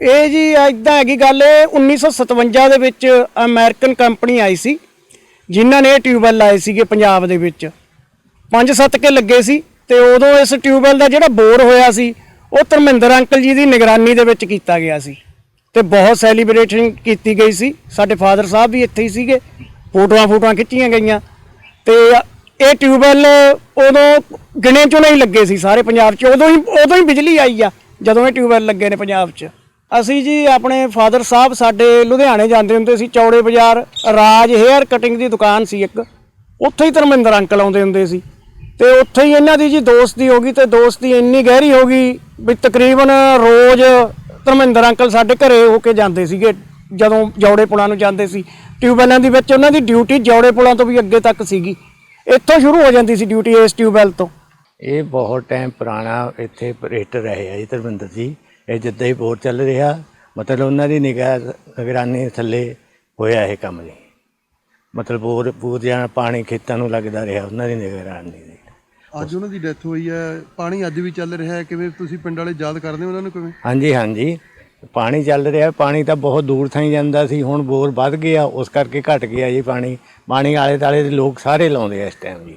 ਇਹ ਜੀ ਇਦਾਂ ਹੈਗੀ ਗੱਲ, ਇਹ 1957 ਦੇ ਵਿੱਚ ਅਮਰੀਕਨ ਕੰਪਨੀ ਆਈ ਸੀ, ਜਿਨ੍ਹਾਂ ਨੇ ਇਹ ਟਿਊਬਵੈਲ ਲਾਏ ਸੀਗੇ ਪੰਜਾਬ ਦੇ ਵਿੱਚ। ਪੰਜ ਸੱਤ ਕੇ ਲੱਗੇ ਸੀ ਤੇ ਉਦੋਂ ਇਸ ਟਿਊਬਵੈਲ ਦਾ ਜਿਹੜਾ ਬੋਰ ਹੋਇਆ ਸੀ, ਉਹ ਧਰਮਿੰਦਰ ਅੰਕਲ ਜੀ ਦੀ ਨਿਗਰਾਨੀ ਦੇ ਵਿੱਚ ਕੀਤਾ ਗਿਆ ਸੀ। ਤੇ ਬਹੁਤ ਸੈਲੀਬ੍ਰੇਸ਼ਨ ਕੀਤੀ ਗਈ ਸੀ। ਸਾਡੇ ਫਾਦਰ ਸਾਹਿਬ ਵੀ ਇੱਥੇ ਹੀ ਸੀਗੇ, ਫੋਟੋਆਂ ਫੋਟੋਆਂ ਖਿੱਚੀਆਂ ਗਈਆਂ। ਤੇ ਇਹ ਟਿਊਬਵੈਲ ਉਦੋਂ ਗਿਣੇ ਚੋਂ ਨਹੀਂ ਲੱਗੇ ਸੀ ਸਾਰੇ ਪੰਜਾਬ 'ਚ। ਉਦੋਂ ਹੀ ਉਦੋਂ ਹੀ ਬਿਜਲੀ ਆਈ ਆ, ਜਦੋਂ ਇਹ ਟਿਊਬਵੈਲ ਲੱਗੇ ਨੇ ਪੰਜਾਬ 'ਚ। ਅਸੀਂ ਜੀ ਆਪਣੇ ਫਾਦਰ ਸਾਹਿਬ ਸਾਡੇ ਲੁਧਿਆਣੇ ਜਾਂਦੇ ਹੁੰਦੇ ਸੀ, ਚੌੜੇ ਬਾਜ਼ਾਰ, ਰਾਜ ਹੇਅਰ ਕਟਿੰਗ ਦੀ ਦੁਕਾਨ ਸੀ ਇੱਕ। ਉੱਥੇ ਹੀ ਧਰਮਿੰਦਰ ਅੰਕਲ ਆਉਂਦੇ ਹੁੰਦੇ ਸੀ। ਤੇ ਉੱਥੇ ਹੀ ਇਹਨਾਂ ਦੀ ਜੀ ਦੋਸਤੀ ਹੋ ਗਈ ਤੇ ਦੋਸਤੀ ਇੰਨੀ ਗਹਿਰੀ ਹੋ ਗਈ ਵੀ ਤਕਰੀਬਨ ਰੋਜ਼ ਧਰਮਿੰਦਰ ਅੰਕਲ ਸਾਡੇ ਘਰੇ ਹੋ ਕੇ ਜਾਂਦੇ ਸੀਗੇ, ਜਦੋਂ ਜੌੜੇ ਪੁਲਾਂ ਨੂੰ ਜਾਂਦੇ ਸੀ। ਟਿਊਬਵੈਲਾਂ ਦੇ ਵਿੱਚ ਉਹਨਾਂ ਦੀ ਡਿਊਟੀ ਜੌੜੇ ਪੁਲਾਂ ਤੋਂ ਵੀ ਅੱਗੇ ਤੱਕ ਸੀਗੀ। ਇੱਥੋਂ ਸ਼ੁਰੂ ਹੋ ਜਾਂਦੀ ਸੀ ਡਿਊਟੀ ਇਸ ਟਿਊਬਵੈਲ ਤੋਂ। ਇਹ ਬਹੁਤ ਟਾਈਮ ਪੁਰਾਣਾ ਇੱਥੇ ਆਪਰੇਟਰ ਰਹੇ ਆ ਜੀ ਧਰਮਿੰਦਰ ਜੀ। ਇਹ ਜਿੱਦਾਂ ਹੀ ਬੋਰ ਚੱਲ ਰਿਹਾ ਮਤਲਬ ਉਹਨਾਂ ਦੀ ਨਿਗਾਹ ਨਿਗਰਾਨੀ ਥੱਲੇ ਹੋਇਆ ਇਹ ਕੰਮ ਜੀ। ਮਤਲਬ ਬੋਰ ਬੋਰ ਜਾਂ ਪਾਣੀ ਖੇਤਾਂ ਨੂੰ ਲੱਗਦਾ ਰਿਹਾ ਉਹਨਾਂ ਦੀ ਨਿਗਰਾਨੀ ਦੇ ਅੱਜ ਉਹਨਾਂ ਦੀ ਡੈਥ ਹੋਈ ਹੈ ਪਾਣੀ ਅੱਜ ਵੀ ਚੱਲ ਰਿਹਾ ਹੈ ਕਿਵੇਂ ਤੁਸੀਂ ਪਿੰਡ ਵਾਲੇ ਯਾਦ ਕਰਦੇ ਹੋ ਉਹਨਾਂ ਨੂੰ ਕਿਵੇਂ? ਹਾਂਜੀ ਹਾਂਜੀ। ਪਾਣੀ ਚੱਲ ਰਿਹਾ ਪਾਣੀ ਤਾਂ ਬਹੁਤ ਦੂਰ ਥਾਈ ਜਾਂਦਾ ਸੀ ਹੁਣ ਬੋਰ ਵੱਧ ਗਿਆ ਉਸ ਕਰਕੇ ਘਟ ਗਿਆ ਜੀ ਪਾਣੀ। ਪਾਣੀ ਆਲੇ ਦੁਆਲੇ ਦੇ ਲੋਕ ਸਾਰੇ ਲਾਉਂਦੇ ਆ ਇਸ ਟਾਈਮ ਜੀ।